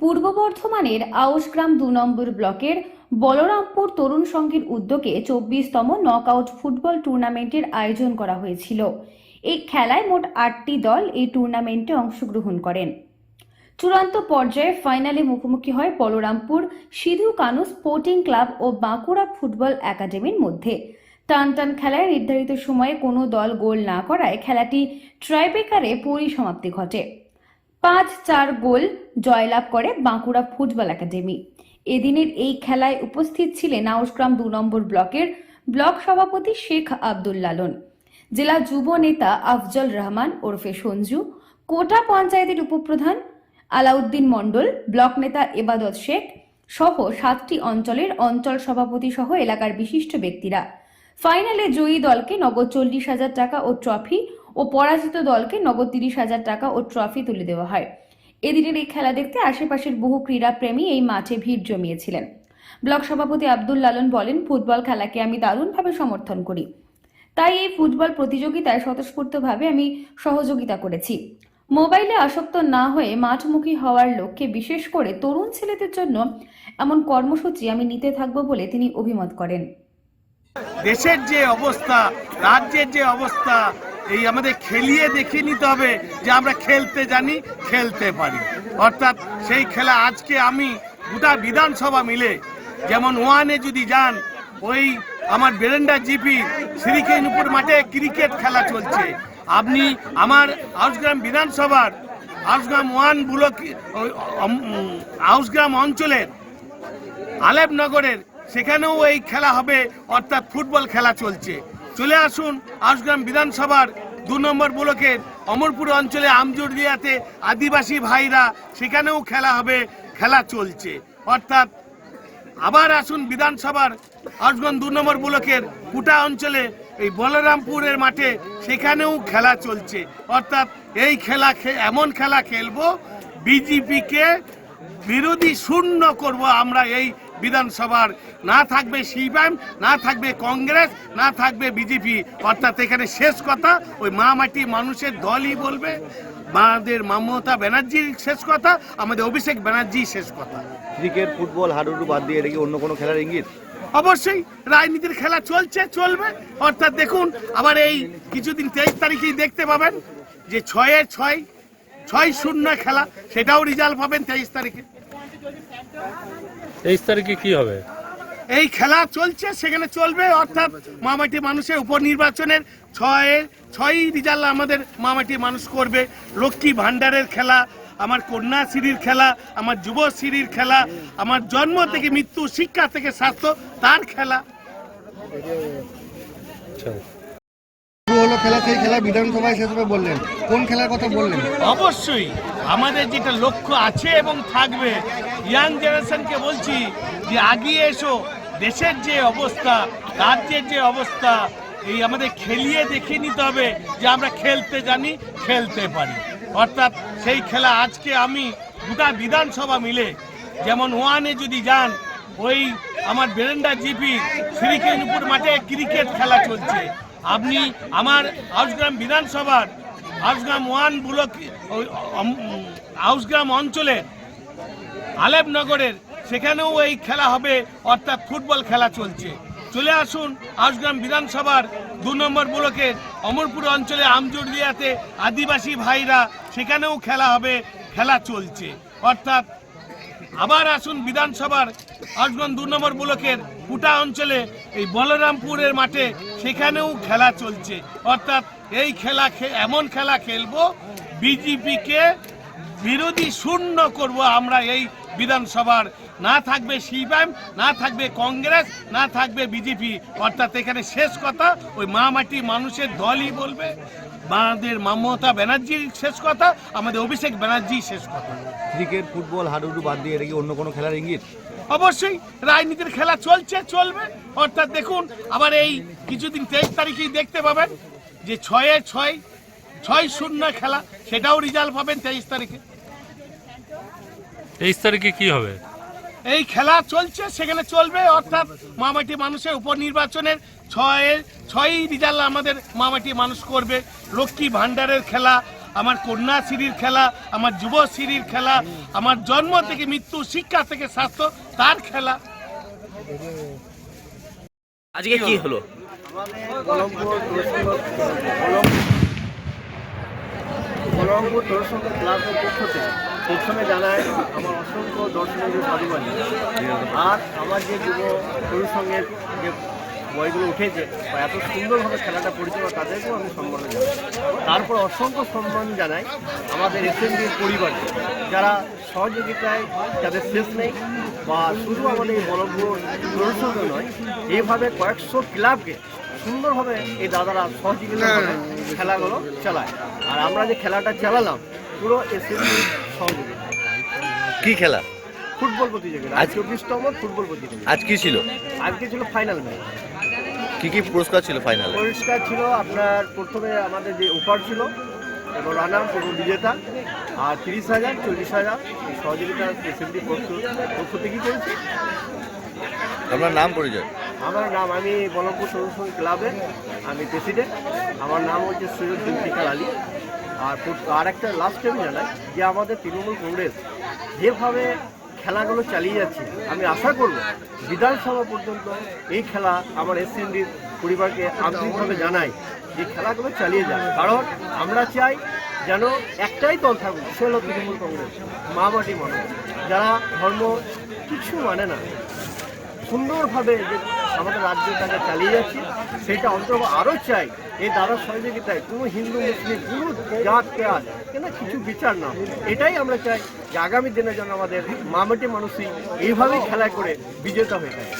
পূর্ব বর্ধমানের আউসগ্রাম দু নম্বর ব্লকের বলরামপুর তরুণ সংঘের উদ্যোগে চব্বিশতম নকআউট ফুটবল টুর্নামেন্টের আয়োজন করা হয়েছিল। এই খেলায় মোট আটটি দল এই টুর্নামেন্টে অংশগ্রহণ করেন। চূড়ান্ত পর্যায়ে ফাইনালে মুখোমুখি হয় বলরামপুর, সিধু কানু স্পোর্টিং ক্লাব ও বাঁকুড়া ফুটবল একাডেমির মধ্যে। টান টান খেলায় নির্ধারিত সময়ে কোনো দল গোল না করায় খেলাটি ট্রাইব্রেকারে পরিসমাপ্তি ঘটে। পাঁচ চার গোল জয়লাভ করে বাঁকুড়া ফুটবল একাডেমি। এদিনের এই খেলায় উপস্থিত ছিলেন আউসগ্রাম দু নম্বর ব্লকের ব্লক সভাপতি শেখ আব্দুল লালন। জেলা যুব নেতা আফজল রহমান ওরফে সঞ্জু, কোটা পঞ্চায়েতের উপপ্রধান আলাউদ্দিন মণ্ডল, ব্লক নেতা এবাদত শেখ সহ সাতটি অঞ্চলের অঞ্চল সভাপতি সহ এলাকার বিশিষ্ট ব্যক্তিরা। ফাইনালে জয়ী দলকে নগদ চল্লিশ হাজার টাকা ও ট্রফি ও পরাজিত দলকে নগদ তিরিশ হাজার টাকা ও ট্রফি তুলে দেওয়া হয়। এদিনের এই খেলা দেখতে আশেপাশের বহু ক্রীড়াপ্রেমী এই মাঠে ভিড় জমিয়েছিলেন। ব্লক সভাপতি আব্দুল লালন বলেন, ফুটবল খেলাকে আমি দারুণভাবে সমর্থন করি। তাই এই ফুটবল প্রতিযোগিতায় স্বতঃস্ফূর্তভাবে আমি সহযোগিতা করেছি। মোবাইলে আসক্ত না হয়ে মাঠমুখী হওয়ার লক্ষ্যে বিশেষ করে তরুণ ছেলেদের জন্য এমন কর্মসূচি আমি নিতে থাকব বলে তিনি অভিমত করেন। দেশের যে অবস্থা, রাজ্যের যে অবস্থা এই আমাদের খেলিয়ে দেখিয়ে নিতে হবে যে আমরা খেলতে জানি, খেলতে পারি। অর্থাৎ সেই খেলা আজকে আমি গোটা বিধানসভা মিলে যেমন ওয়ানে যদি যান, ওই আমার বেরেন্ডা জিপি শ্রীকেনুপুর মাঠে ক্রিকেট খেলা চলছে। আপনি আমার আউসগ্রাম বিধানসভার আউসগ্রাম ওয়ান ব্লক আউসগ্রাম অঞ্চলের আলেপনগরের, সেখানেও এই খেলা হবে, অর্থাৎ ফুটবল খেলা চলছে। চলে আসুন আশগ্রাম বিধানসভার দু নম্বর ব্লকের অমরপুর অঞ্চলে আমজুরিয়াতে আদিবাসী ভাইরা সেখানেও খেলা হবে, খেলা চলছে। অর্থাৎ আবার আসুন বিধানসভার আশগঞ্জ দু নম্বর ব্লকের কুটা অঞ্চলে, এই বলরামপুরের মাঠে সেখানেও খেলা চলছে। অর্থাৎ এই খেলা এমন খেলা খেলব, বিজেপিকে বিরোধী শূন্য করব আমরা এই বিধানসভার। না থাকবে সিপিএম না থাকবে কংগ্রেস না থাকবে বিজেপি। অর্থাৎ এখানে শেষ কথা ওই মা মাটি মানুষের দলই বলবে। আমাদের মমতা ব্যানার্জির শেষ কথা আমাদের অভিষেক ব্যানার্জি শেষ কথা। ক্রিকেট ফুটবল হাডুডু বাদ দিয়ে এটা কি অন্য কোনো খেলার ইঙ্গিত? অবশ্যই রাজনীতির খেলা চলছে চলবে। অর্থাৎ দেখুন আবার এই কিছুদিন তেইশ তারিখেই দেখতে পাবেন যে ছয়ে ছয় ছয় শূন্য খেলা সেটাও রেজাল্ট পাবেন তেইশ তারিখে। তেইশ তারিখে কি হবে? এই খেলা চলছে সেখানে চলবে অর্থাৎ মামাটি মানুষের উপনির্বাচনের ছয় ছয়ই রেজাল্ট আমাদের মামাটি মানুষ করবে। লক্ষ্মী ভাণ্ডারের খেলা আমার কন্যা কন্যাশ্রীর খেলা আমার যুবশ্রীর খেলা আমার জন্ম থেকে মৃত্যু শিক্ষা থেকে স্বাস্থ্য তার খেলা। আচ্ছা। হলো হবে বললেন। কোন খেলার কথা বললেন? অবশ্যই, আমাদের যেটা লক্ষ্য আছে এবং থাকবে, ইয়াং জেনারেশনকে বলছি যে আগিয়ে এসো, দেশের যে অবস্থা, রাজ্যের যে অবস্থা, এই আমাদের খেলিয়ে দেখিয়ে নিতে হবে যে আমরা খেলতে জানি, খেলতে পারি। অর্থাৎ সেই খেলা আজকে আমি গোটা বিধানসভা মিলে, যেমন ওয়ানে যদি যান, ওই আমার বেরেন্ডা জিপি শ্রীকেনুপুর মাঠে ক্রিকেট খেলা চলছে। আপনি আমার আউসগ্রাম বিধানসভার আউসগ্রাম ওয়ান ব্লক আউসগ্রাম অঞ্চলের আলেপনগরের, সেখানেও এই খেলা হবে, অর্থাৎ ফুটবল খেলা চলছে। চলে আসুন আউসগ্রাম বিধানসভার দু নম্বর ব্লকের অমরপুর অঞ্চলে আমজুরিয়াতে আদিবাসী ভাইরা, সেখানেও খেলা হবে, খেলা চলছে। অর্থাৎ আবার আসুন বিধানসভার আসগন দু নম্বর ব্লকের কুটা অঞ্চলে এই বলরামপুরের মাঠে, সেখানেও খেলা চলছে। অর্থাৎ এই খেলা এমন খেলা খেলব, বিজেপিকে বিরোধী শূন্য করব আমরা এই বিধানসভার। না থাকবে সিপিএম না থাকবে কংগ্রেস না থাকবে বিজেপি। অর্থাৎ এখানে শেষ কথা ওই মা মাটি মানুষের দলই বলবে। আমাদের মমতা ব্যানার্জির শেষ কথা আমাদের অভিষেক ব্যানার্জি শেষ কথা। ক্রিকেট ফুটবল হাডুডু বাদ দিয়ে এটা কি অন্য কোনো খেলার ইঙ্গিত? অবশ্যই রাজনীতির খেলা চলছে চলবে। অর্থাৎ দেখুন আবার এই কিছুদিন তেইশ তারিখেই দেখতে পাবেন যে ছয়ে ছয় ছয় শূন্য খেলা সেটাও রেজাল্ট পাবেন তেইশ তারিখে। তেইশ তারিখে কি হবে এই খেলা চলছে সেখানে চলবে অর্থাৎ মামাটি মানুষের উপনির্বাচনের ছয়ে ছয়ই রেজাল্ট আমাদের মামাটি মানুষ করবে লক্ষ্মী ভাণ্ডারের খেলা আমার কন্যাশ্রীর খেলা আমার যুবশ্রীর খেলা আমার জন্ম থেকে মৃত্যু শিক্ষা থেকে স্বাস্থ্য তার খেলা আজকে কি হলো বলরামপুর দর্শক ক্লাবের পক্ষ থেকে প্রথমে জানাই, আমার অসংখ্য দর্শকের অভিমানী আর আমার যে যুব তরুণ সঙ্গের যে বইগুলো উঠেছে, বা এত সুন্দরভাবে খেলাটা পরিচালনা তাদেরকেও আমি সম্মান জানাই। তারপর অসংখ্য সম্মান জানাই আমাদের এসএমডির পরিবারে, যারা সহযোগিতায় যাদের শেষ নেই, বা শুধু আমাদের এই বলরামপুর তরুণ নয়, এইভাবে কয়েকশো ক্লাবকে সুন্দরভাবে এই দাদারা সহযোগিতা খেলাগুলো চালায়। আর আমরা যে খেলাটা চালালাম পুরো এসএসবি সহযোগিতা কি খেলা? ফুটবল প্রতিযোগিতা। আজ চব্বিশতম ফুটবল প্রতিযোগিতা। আজ কি ছিল? আজকে ছিল ফাইনাল ম্যাচ কি কি পুরস্কার ছিল ফাইনালে পরিষ্কার ছিল আপনার প্রথমে আমাদের যে উপহার ছিল এবং রানার এবং বিজেতা আর তিরিশ হাজার চল্লিশ হাজার এই সহযোগিতা এসএমডি পক্ষ থেকেই চলছে আপনার নাম পরিচয়? আমার নাম আমি বলমপুর সদস্য ক্লাবের আমি প্রেসিডেন্ট আমার নাম হচ্ছে সৈয়দ জুলফিকার আলী আর আর একটা লাস্ট আমি জানাই যে আমাদের তৃণমূল কংগ্রেস যেভাবে খেলাগুলো চালিয়ে যাচ্ছে, আমি আশা করব বিধানসভা পর্যন্ত এই খেলা আমার এসএনডির পরিবারকে আন্তরিকভাবে জানাই যে খেলাগুলো চালিয়ে যায় কারণ আমরা চাই যেন একটাই দল থাকুক, সে হলো তৃণমূল কংগ্রেস, মা মাটি মানুষ যারা ধর্ম কিছু মানে না সুন্দরভাবে যে আমাদের রাজ্যটাকে চালিয়ে যাচ্ছি, সেটা অন্তত আরও চাই। এই দ্বারা সহযোগিতায় কোনো হিন্দু, মুসলিম, কোনো জাত পেয়াজ কেন কিছু বিচার না। এটাই আমরা চাই যে আগামী দিনে যেন আমাদের মামাটি মানুষই এইভাবেই খেলা করে বিজেতা হয়ে থাকে।